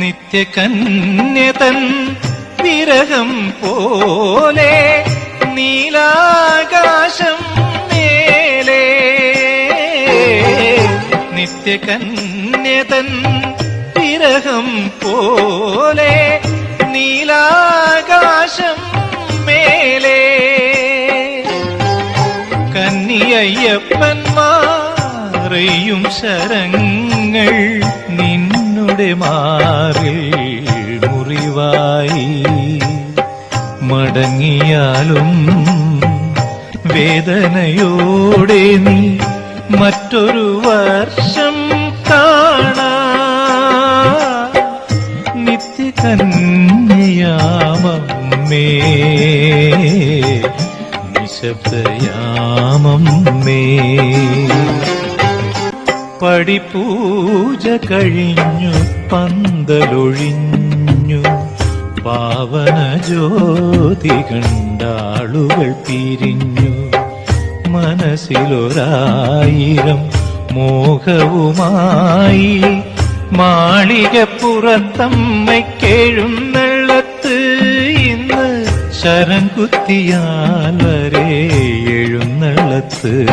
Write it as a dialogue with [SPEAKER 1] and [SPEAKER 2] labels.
[SPEAKER 1] നിത്യകന്യതൻ വിരഹം പോലെ നീലാകാശം മേലേ. നിത്യകന്യതൻ വിരഹം പോലെ നീലാകാശം മേലെ. കന്നിയയ്യപ്പന്മാരെയും ശരങ്ങൾ നിന്നുടെ മാറിൽ മുറിവായി. മടങ്ങിയാലും വേദനയോടെ നീ മറ്റൊരു വർഷം കാണാ. നിത്യകന്യയാമമ്മേ നിശബ്ദയാമമ്മേ. പടിപൂജ കഴിഞ്ഞു പന്തലൊഴിഞ്ഞു. പാവന ജ്യോതി കണ്ടാളുകൾ പിരിഞ്ഞു. മനസ്സിലൊരായിരം മോഹവുമായി മാളികപ്പുറത്തമ്മയ്ക്കെഴുന്നള്ളത്ത് ഇന്ന് ശരം കുത്തിയാൽ വരെ എഴുന്നള്ളത്ത്.